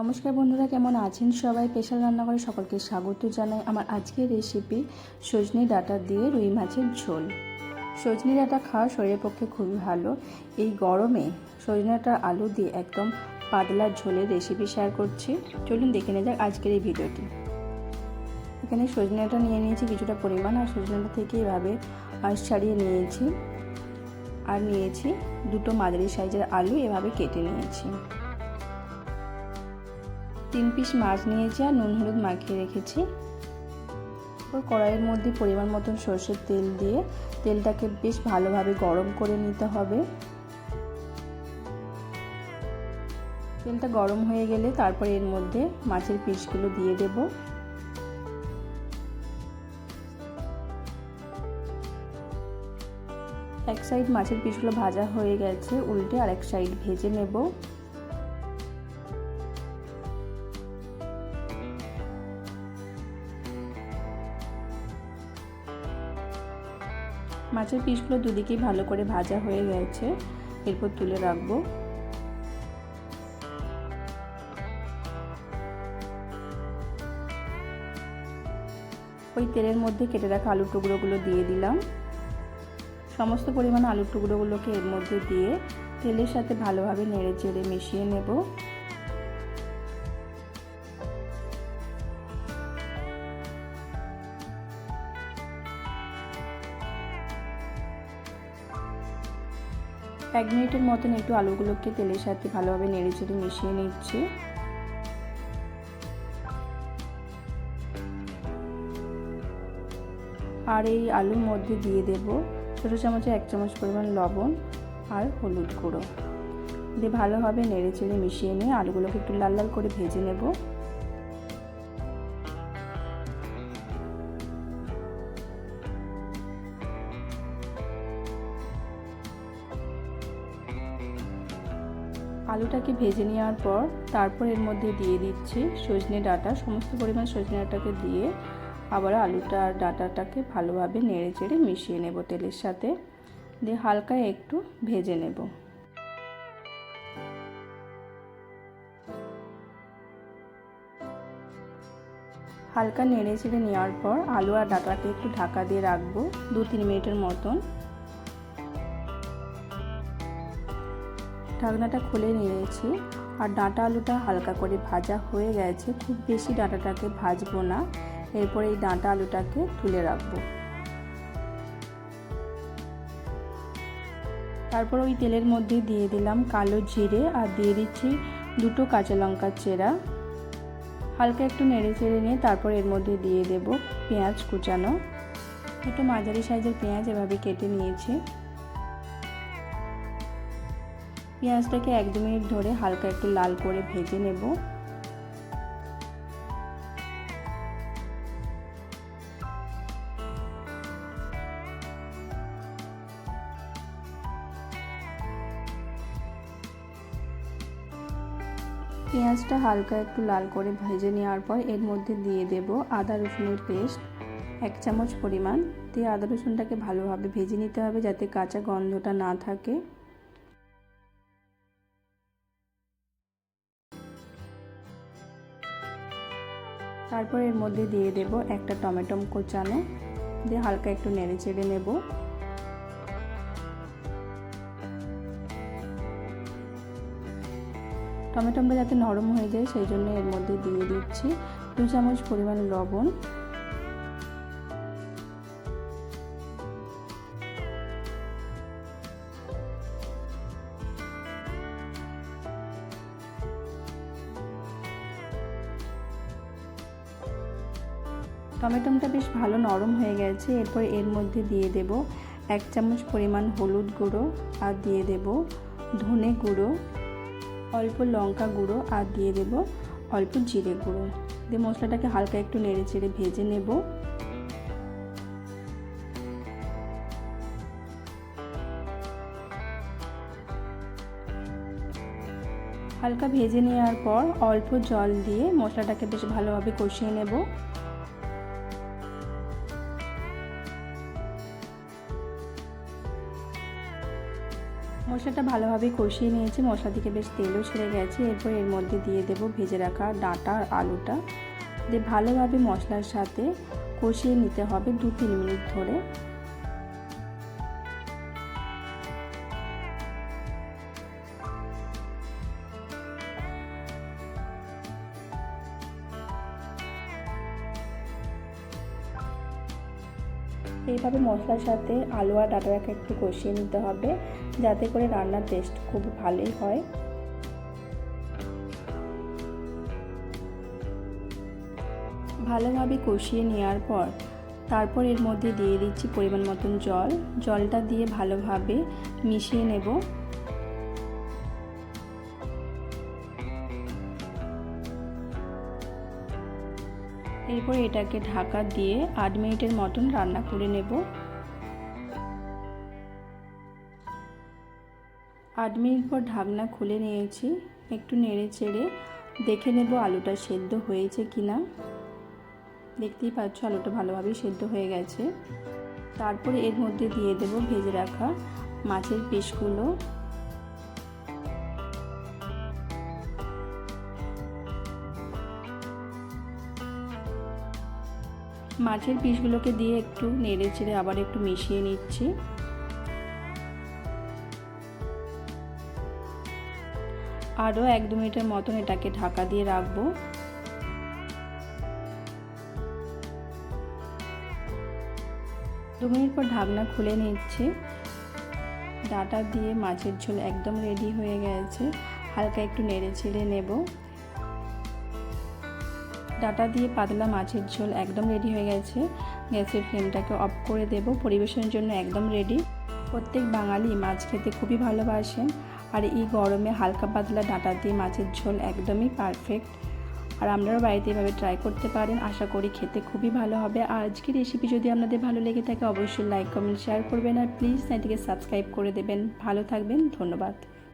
নমস্কার বন্ধুরা, কেমন আছেন সবাই? স্পেশাল রান্নাঘরে সকলকে স্বাগত জানাই আমার আজকের রেসিপি সজনে ডাটা দিয়ে রুই মাছের ঝোল। সজনে ডাটা খাওয়া শরীরের পক্ষে খুবই ভালো। এই গরমে সজনে ডাটার আলু দিয়ে একদম পাতলা ঝোলের রেসিপি শেয়ার করছি। চলুন দেখে নেওয়া যাক আজকের এই ভিডিওটি। এখানে সজনে ডাটা নিয়ে নিয়েছি কিছুটা পরিমাণ আর সজনে ডাটা থেকে এভাবে আঁশ ছাড়িয়ে নিয়েছি। আর নিয়েছি দুটো মাঝারি সাইজের আলু এভাবে কেটে নিয়েছি। তিন পিস মাছ নিয়েছি আর নুন হলুদ মাখিয়ে রেখেছি। ওর কড়াইয়ের মধ্যে পরিমাণ মতন সর্ষের তেল দিয়ে তেলটাকে বেশ ভালোভাবে গরম করে নিতে হবে। তেলটা গরম হয়ে গেলে তারপর এর মধ্যে মাছের পিসগুলো দিয়ে দেব। এক সাইড মাছের পিসগুলো ভাজা হয়ে গেছে, উল্টে আরেক সাইড ভেজে নেব। মাছের পিসগুলো দুদিকেই ভালো করে ভাজা হয়ে গেছে। এরপর তুলে রাখব। ওই তেলের মধ্যে কেটে রাখা আলুর টুকরোগুলো দিয়ে দিলাম। সমস্ত পরিমাণ আলুর টুকরোগুলোকে এর মধ্যে দিয়ে তেলের সাথে ভালোভাবে নেড়ে চেড়ে মিশিয়ে নেব। এক মিনিটের মতন একটু আলুগুলোকে তেলের সাথে ভালোভাবে নেড়ে চেড়ে মিশিয়ে নিচ্ছি। আর এই আলুর মধ্যে দিয়ে দেব ছোটো চামচে এক চামচ পরিমাণ লবণ আর হলুদ গুঁড়ো। দিয়ে ভালোভাবে নেড়ে চেড়ে মিশিয়ে নিয়ে আলুগুলোকে একটু লাল লাল করে ভেজে নেব। আলুটাকে ভেজে নেওয়ার পর তারপর এর মধ্যে দিয়ে দিচ্ছি সজনে ডাঁটা। সমস্ত পরিমাণ সজনে ডাঁটাকে দিয়ে আবার আলুটা আর ডাঁটাটাকে ভালোভাবে নেড়ে চেড়ে মিশিয়ে নেব তেলের সাথে। দিয়ে হালকা একটু ভেজে নেব। হালকা নেড়ে চেড়ে নেওয়ার পর আলু আর ডাঁটাকে একটু ঢাকা দিয়ে রাখব দু তিন মিনিটের মতন। ঢাকনাটা খুলে নিয়েছি আর ডাঁটা আলুটা হালকা করে ভাজা হয়ে গেছে। খুব বেশি ডাঁটাটাকে ভাজবো না। এরপর এই ডাঁটা আলুটাকে তুলে রাখব। তারপর ওই তেলের মধ্যে দিয়ে দিলাম কালো জিরে আর দিয়ে দিচ্ছি দুটো কাঁচা লঙ্কার চেরা। হালকা একটু নেড়ে চেড়ে নিয়ে তারপর এর মধ্যে দিয়ে দেব পেঁয়াজ কুচানো। একটু মাঝারি সাইজের পেঁয়াজ এভাবে কেটে নিয়েছি। পেঁয়াজটাকে এক দু মিনিট ধরে হালকা একটু লাল করে ভেজে নেব। পেঁয়াজটা হালকা একটু লাল করে ভেজে নেওয়ার পর এর মধ্যে দিয়ে দেব আদা রসুনের পেস্ট। এক চামচ পরিমাণ। দিয়ে আদা রসুনটাকে ভালোভাবে ভেজে নিতে হবে যাতে কাঁচা গন্ধটা না থাকে। তারপর এর মধ্যে দিয়ে দেব একটা টমেটো কোচানো। দিয়ে হালকা একটু নেড়ে চেড়ে নেব। টমেটোটা যাতে নরম হয়ে যায়, সেই জন্য এর মধ্যে দিয়ে দিচ্ছি দু চামচ পরিমাণ লবণ। টমেটোটা বেশ ভালো নরম হয়ে গেছে, এরপর এর মধ্যে দিয়ে দেব এক চামচ পরিমাণ হলুদ গুঁড়ো আর দিয়ে দেব ধনে গুঁড়ো, অল্প লঙ্কা গুঁড়ো আর দিয়ে দেব অল্প জিরে গুঁড়ো। দিয়ে মশলাটাকে হালকা একটু নেড়ে চেড়ে ভেজে নেব। হালকা ভেজে নেওয়ার পর অল্প জল দিয়ে মশলাটাকে বেশ ভালোভাবে কষিয়ে নেব। মশলাটা ভালোভাবে কষিয়ে নিয়েছি। মশলা থেকে বেশ তেলও ছেড়ে গেছে। এরপর এর মধ্যে দিয়ে দেব ভেজে রাখা ডাঁটা আর আলুটা। দিয়ে ভালোভাবে মশলার সাথে কষিয়ে নিতে হবে দু তিন মিনিট ধরে। এইভাবে মশলার সাথে আলু আর ডাটাটাকে একটু কষিয়ে নিতে হবে, যাতে করে রান্নার টেস্ট খুব ভালোই হয়। ভালোভাবে কষিয়ে নেওয়ার পর তারপর এর মধ্যে দিয়ে দিচ্ছি পরিমাণ মতন জল। জলটা দিয়ে ভালোভাবে মিশিয়ে নেব। এরপর এটাকে ঢাকা দিয়ে আট মিনিটের মতন রান্না করে নেব। আট মিনিট পর ঢাকনা খুলে নিয়েছি। একটু নেড়ে চেড়ে দেখে নেব আলুটা সেদ্ধ হয়েছে কি না দেখতেই পাচ্ছ আলুটা ভালোভাবেই সেদ্ধ হয়ে গেছে। তারপরে এর মধ্যে দিয়ে দেব ভেজে রাখা মাছের পিসগুলো। মাছের পিসগুলোকে দিয়ে একটু নেড়ে চেড়ে আবার একটু মিশিয়ে নিচ্ছি। আরও এক দু মিনিটের মতন এটাকে ঢাকা দিয়ে রাখব। দু মিনিট পর ঢাকনা খুলে নিচ্ছি। ডাটা দিয়ে মাছের ঝোল একদম রেডি হয়ে গেছে। হালকা একটু নেড়ে ছেড়ে নেব। ডাটা দিয়ে পাতলা মাছের ঝোল একদম রেডি হয়ে গেছে। গ্যাসের ফ্লেমটাকে অফ করে দেব। পরিবেশনের জন্য একদম রেডি প্রত্যেক বাঙালি মাছ খেতে খুবই ভালোবাসেন আর এই গরমে হালকা পাতলা ডাটা দিয়ে মাছের ঝোল একদমই পারফেক্ট আর আপনারাও বাড়িতে এভাবে ট্রাই করতে পারেন। আশা করি খেতে খুবই ভালো হবে। আর আজকের রেসিপি যদি আপনাদের ভালো লেগে থাকে, অবশ্যই লাইক কমেন্ট শেয়ার করবেন। আর প্লিজ চ্যানেলটিকে সাবস্ক্রাইব করে দেবেন। ভালো থাকবেন। ধন্যবাদ।